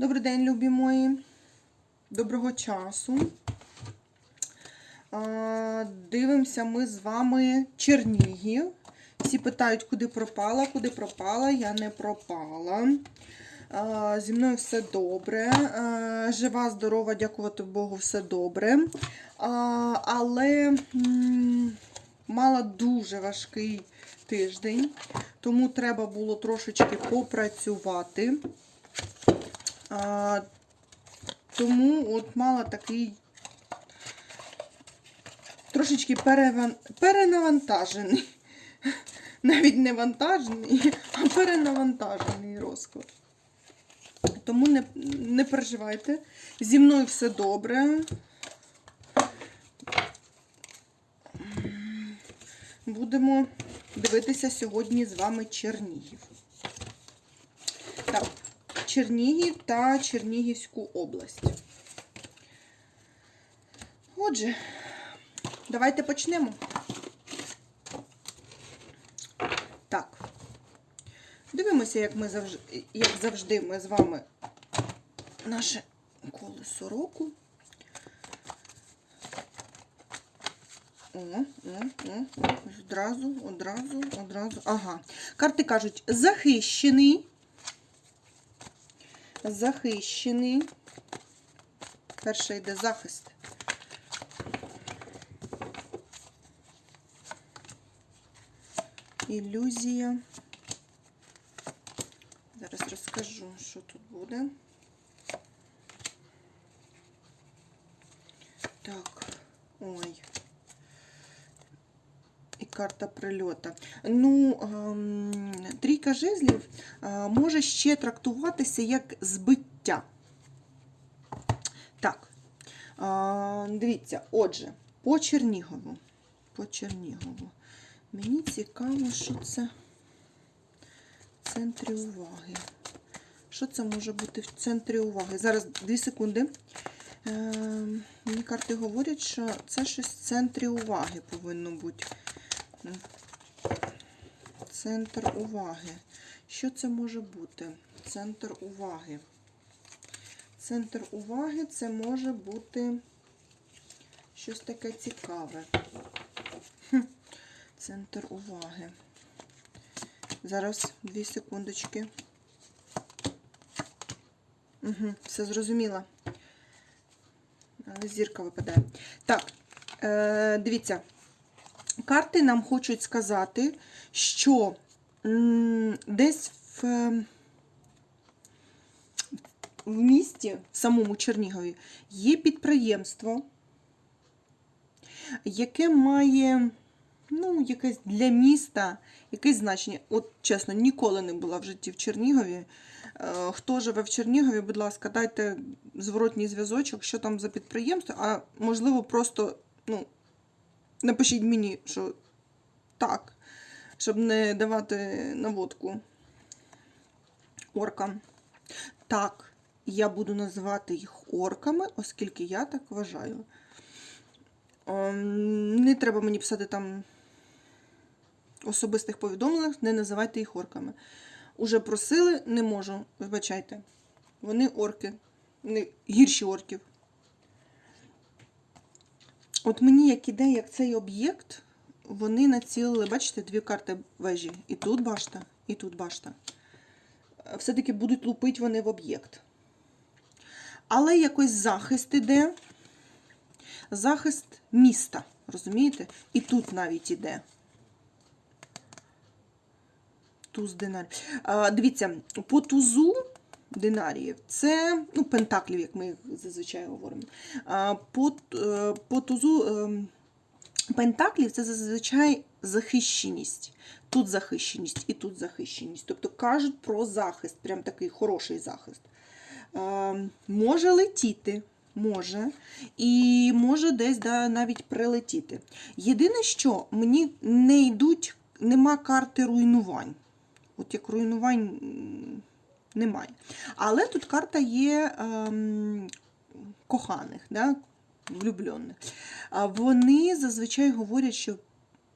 Добрий день, любі мої. Доброго часу. Дивимося ми з вами Чернігів. Всі питають, куди пропала, куди пропала. Я не пропала. Зі мною все добре. Жива, здорова, дякувати Богу, все добре. Але мала дуже важкий тиждень, тому треба було трошечки попрацювати. А, тому от мала такий трошечки переван... перенавантажений. Навіть не вантажений, а перенавантажений розклад. Тому не, не переживайте. Зі мною все добре. Будемо дивитися сьогодні з вами Чернігів. Так, Чернігів та Чернігівську область. Отже, давайте почнемо. Так. Дивимося, як ми завжди, як завжди, ми з вами наше колесо року. О, о, о, одразу, одразу, одразу. Ага. Карти кажуть, захищений. Захищений. Перше йде захист. Ілюзія. Зараз розкажу, що тут буде. Так, ой. Карта прильота. Ну, ем, трійка жезлів е, може ще трактуватися як збиття. Так, е, дивіться, отже, по Чернігову. По Чернігову. Мені цікаво, що це в центрі уваги. Що це може бути в центрі уваги? Зараз, дві секунди. Е, мені карти говорять, що це щось в центрі уваги повинно бути. Центр уваги. Що це може бути? Центр уваги. Центр уваги це може бути щось таке цікаве. Центр уваги. Зараз дві секундочки. Угу, все зрозуміло. Але зірка випадає. Так, е, дивіться. Карти нам хочуть сказати, що десь в, в місті, в самому Чернігові, є підприємство, яке має ну, якесь для міста якесь значення. От, чесно, ніколи не була в житті в Чернігові. Е, Хто живе в Чернігові, будь ласка, дайте зворотній зв'язочок, що там за підприємство, а можливо, просто ну, напишіть мені, що так, щоб не давати наводку оркам. Так, я буду називати їх орками, оскільки я так вважаю. Ем, Не треба мені писати там особистих повідомленнях, не називайте їх орками. Уже просили, не можу, вибачайте. Вони орки, не гірші орків. От мені як іде, як цей об'єкт, вони націлили, бачите, дві карти вежі. І тут башта, і тут башта. Все-таки будуть лупити вони в об'єкт. Але якось захист іде. Захист міста, розумієте? І тут навіть іде. Туз динарів. А, дивіться, по тузу динаріїв це ну, пентаклів, як ми їх зазвичай говоримо. А, по, е, по тузу е, пентаклів це зазвичай захищеність. Тут захищеність і тут захищеність. Тобто кажуть про захист, прям такий хороший захист. Може летіти. Може, і може десь да, навіть прилетіти. Єдине, що мені не йдуть, нема карти руйнувань. От як руйнувань немає. Але тут карта є ем, коханих, да, влюблених. Вони зазвичай говорять, що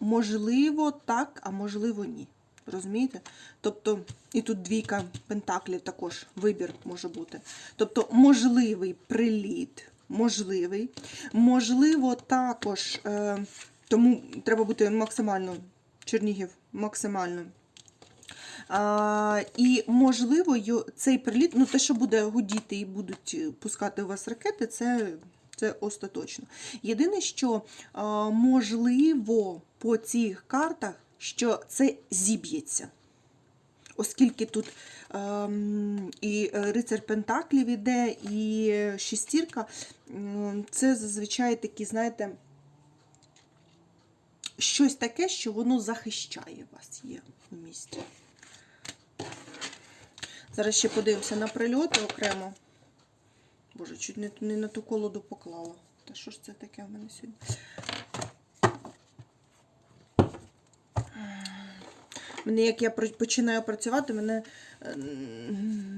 можливо так, а можливо ні. Розумієте? Тобто, і тут двійка пентаклів також вибір може бути. Тобто, можливий приліт, можливий. Можливо, також, е, тому треба бути максимально, Чернігів, максимально. А, і можливо, цей приліт, ну те, що буде гудіти і будуть е, пускати у вас ракети, це, це остаточно. Єдине, що а, можливо по цих картах, що це зіб'ється. Оскільки тут ем, і е, рицар Пентаклів іде, і е, шестірка, це зазвичай такі, знаєте, щось таке, що воно захищає вас є в місті. Зараз ще подивимося на прильоти окремо. Боже, чуть не, не на ту колоду поклала. Та що ж це таке в мене сьогодні? Мене, як я починаю працювати, мене е,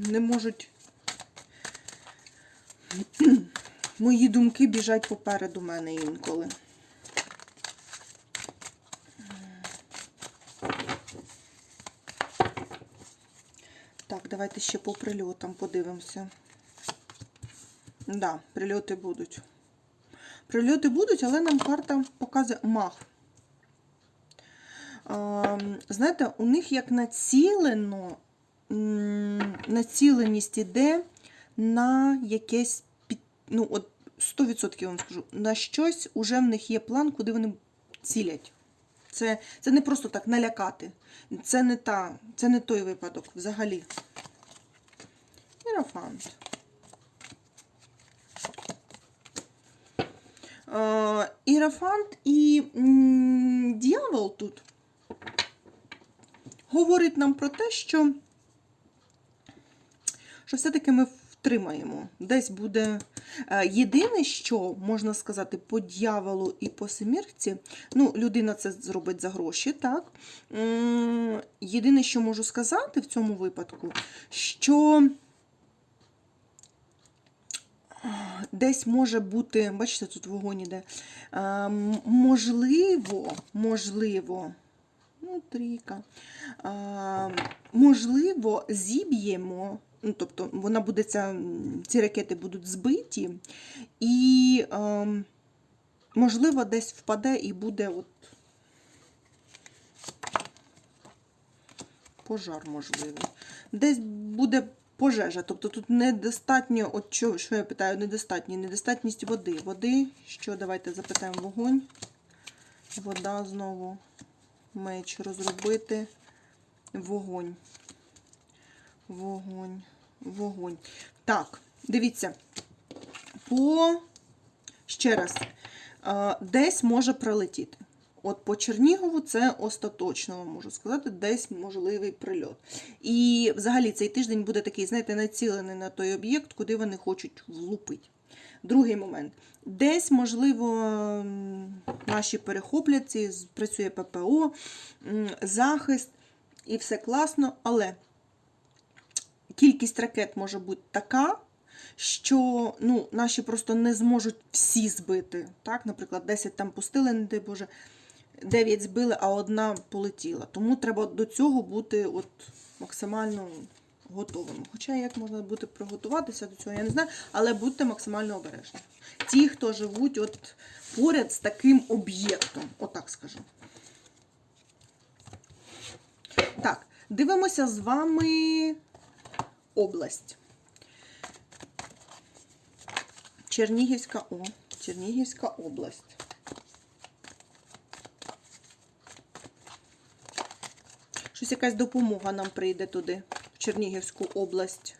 не можуть. Мої думки біжать попереду мене інколи. Так, давайте ще по прильотам подивимося. Да, прильоти будуть. Прильоти будуть, але нам карта показує мах. Ем, Знаєте, у них як націлено, націленість іде на якесь ну, от 100% я вам скажу, на щось уже в них є план, куди вони цілять. Це, це не просто так налякати. Це не та, це не той випадок взагалі. Іерофант. Е, Іерофант і дьявол тут говорить нам про те, що, що все-таки ми втримаємо. Десь буде. е, Єдине, що можна сказати по дьяволу і по семірці, ну, людина це зробить за гроші, так? Єдине, що можу сказати в цьому випадку, що десь може бути, бачите, тут вогонь іде. е, Можливо, можливо, ну, трійка. е, Можливо, зіб'ємо. Ну, тобто вона буде ця, ці ракети будуть збиті, і, ем, можливо, десь впаде і буде от пожар можливий. Десь буде пожежа. Тобто тут недостатньо, от що, що я питаю, недостатньо, недостатність води. Води, що давайте запитаємо вогонь. Вода знову. Меч розробити. Вогонь. Вогонь. Вогонь. Так, дивіться. По ще раз, е, десь може прилетіти. От по Чернігову це остаточно можу сказати, десь можливий прильот. І взагалі цей тиждень буде такий, знаєте, націлений на той об'єкт, куди вони хочуть влупити. Другий момент. Десь, можливо, наші перехопляться, працює ППО, захист, і все класно, але кількість ракет може бути така, що ну, наші просто не зможуть всі збити. Так? Наприклад, 10 там пустили, не дай Боже, 9 збили, а одна полетіла. Тому треба до цього бути от максимально готовим. Хоча як можна бути приготуватися до цього, я не знаю, але будьте максимально обережні. Ті, хто живуть от поряд з таким об'єктом, отак скажу. Так, дивимося з вами область. Чернігівська О, Чернігівська область. Щось якась допомога нам прийде туди, в Чернігівську область.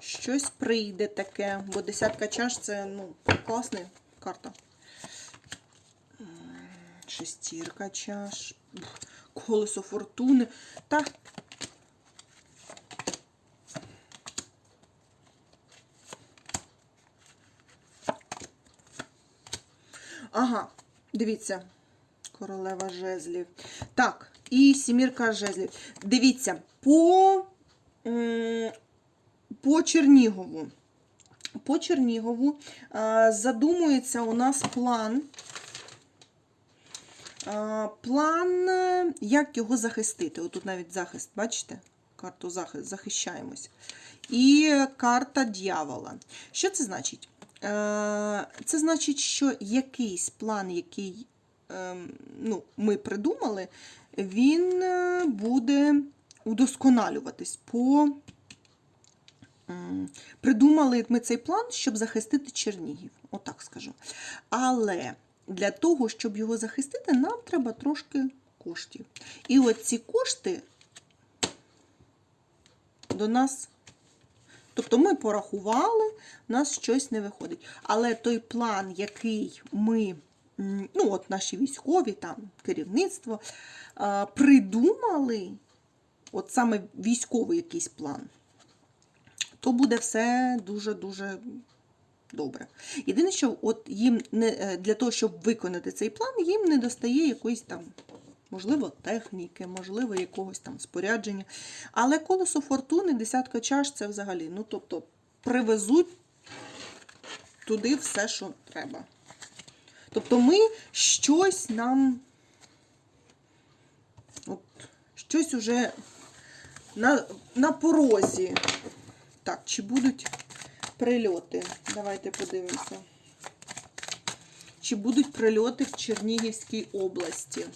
Щось прийде таке, бо десятка чаш це ну, класна карта. Шестірка чаш, колесо фортуни. Та Ага, дивіться. Королева жезлів. Так, і сімірка жезлів. Дивіться, по, по Чернігову. По Чернігову задумується у нас план. План, е, як його захистити. Отут навіть захист, бачите? Карту захист, захищаємось. І карта дьявола. Що це значить? Е, Це значить, що якийсь план, який ем, ну, ми придумали, він е, буде удосконалюватись по. Придумали ми цей план, щоб захистити Чернігів, отак скажу. Але для того, щоб його захистити, нам треба трошки коштів. І от ці кошти до нас. Тобто ми порахували, у нас щось не виходить. Але той план, який ми, ну от наші військові, там, керівництво, придумали, от саме військовий якийсь план, то буде все дуже-дуже добре. Єдине, що от їм не, е, для того, щоб виконати цей план, їм не достає якоїсь там, можливо, техніки, можливо, якогось там спорядження. Але колесо фортуни, десятка чаш це взагалі. Ну, тобто, привезуть туди все, що треба. Тобто ми щось нам. От, щось уже на, на порозі. Так, чи будуть прильоти? Давайте подивимося. Чи будуть прильоти в Чернігівській області?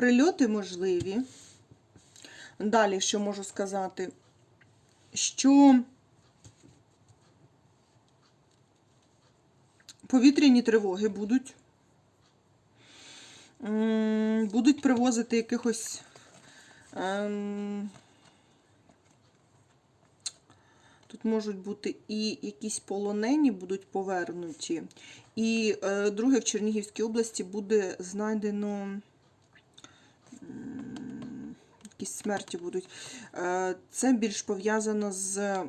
Прильоти можливі. Далі, що можу сказати, що повітряні тривоги будуть. Будуть привозити якихось. ем, Тут можуть бути і якісь полонені будуть повернуті. І е, друге, в Чернігівській області буде знайдено якісь смерті будуть. Е, Це більш пов'язано з,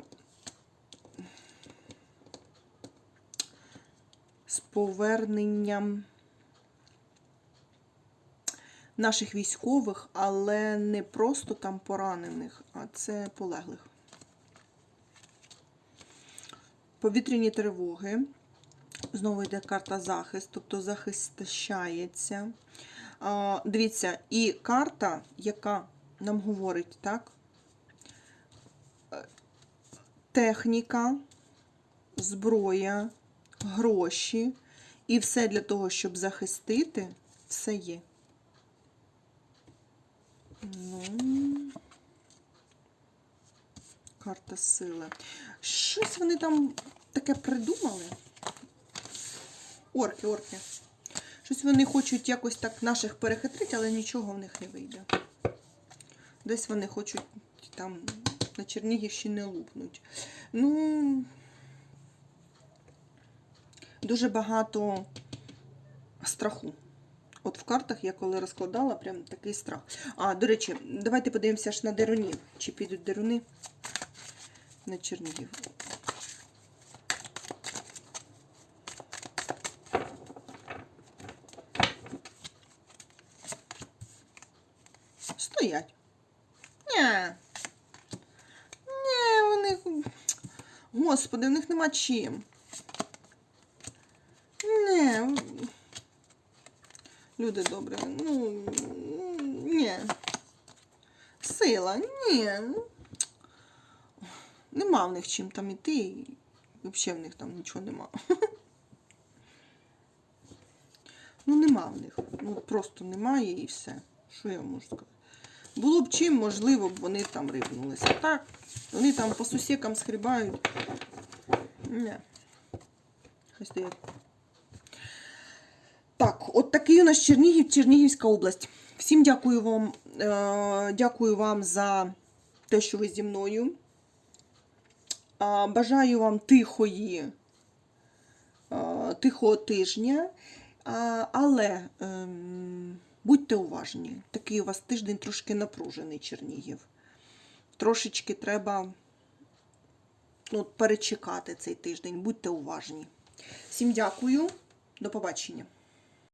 з поверненням наших військових, але не просто там поранених, а це полеглих. Повітряні тривоги. Знову йде карта захист, тобто захищається. Дивіться, і карта, яка нам говорить, так? Е, Техніка, зброя, гроші. І все для того, щоб захистити, все є. Ну, карта сили. Щось вони там таке придумали. Орки, орки. Щось вони хочуть якось так наших перехитрити, але нічого в них не вийде. Десь вони хочуть там на Чернігівщині лупнуть. Ну, дуже багато страху. От в картах я коли розкладала, прям такий страх. А, до речі, давайте подивимося ж на дерунів. Чи підуть деруни на Чернігів. Стоять. Ні. Ні, вони. Господи, в них нема чим. Ні. Люди добрі. Ну. Ні. Сила, ні. Нема в них чим там іти. і Взагалі в них там нічого нема. Ну, нема в них. Ну, просто немає і все. Що я можу сказати? Було б чим, можливо, б вони там рибнулися. Так, вони там по сусікам схрібають. Ні. Хай стоять. Так, от такий у нас Чернігів, Чернігівська область. Всім дякую вам, е, дякую вам за те, що ви зі мною. Бажаю вам тихої е, тихого тижня, але ем, будьте уважні. Такий у вас тиждень трошки напружений, Чернігів. Трошечки треба ну, перечекати цей тиждень. Будьте уважні. Всім дякую, до побачення.